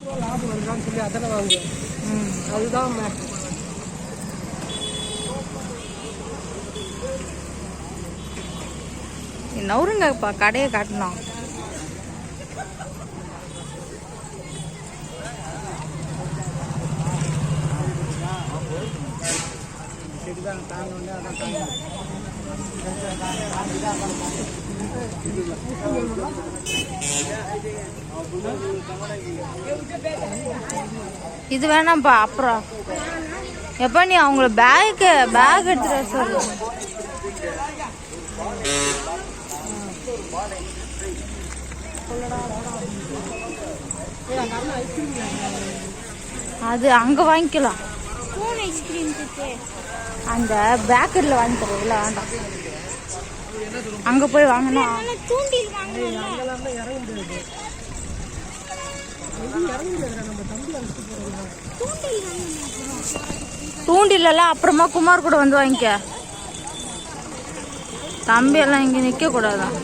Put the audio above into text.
லாபம் வருதான்னு சொல்லி அதில் வாங்குவேன் அதுதான் மேட்ரு நவுருங்கப்பா கடையை காட்டணும் இது வேணாம்ப்பா அப்புறம். எப்பா நீ அவங்கள பேக்கு பேக் எடுத்துட்டு வர சொல்லு. அது அங்க வாங்கிக்கலாம். அந்த பேக்கரியில் வாங்கி தருவதுல வேண்டாம். அங்க போய் வாங்கினா தூண்டில் அப்புறமா குமார் கூட வந்து வாங்கிக்க. தம்பி எல்லாம் இங்க நிக்க கூடாதான்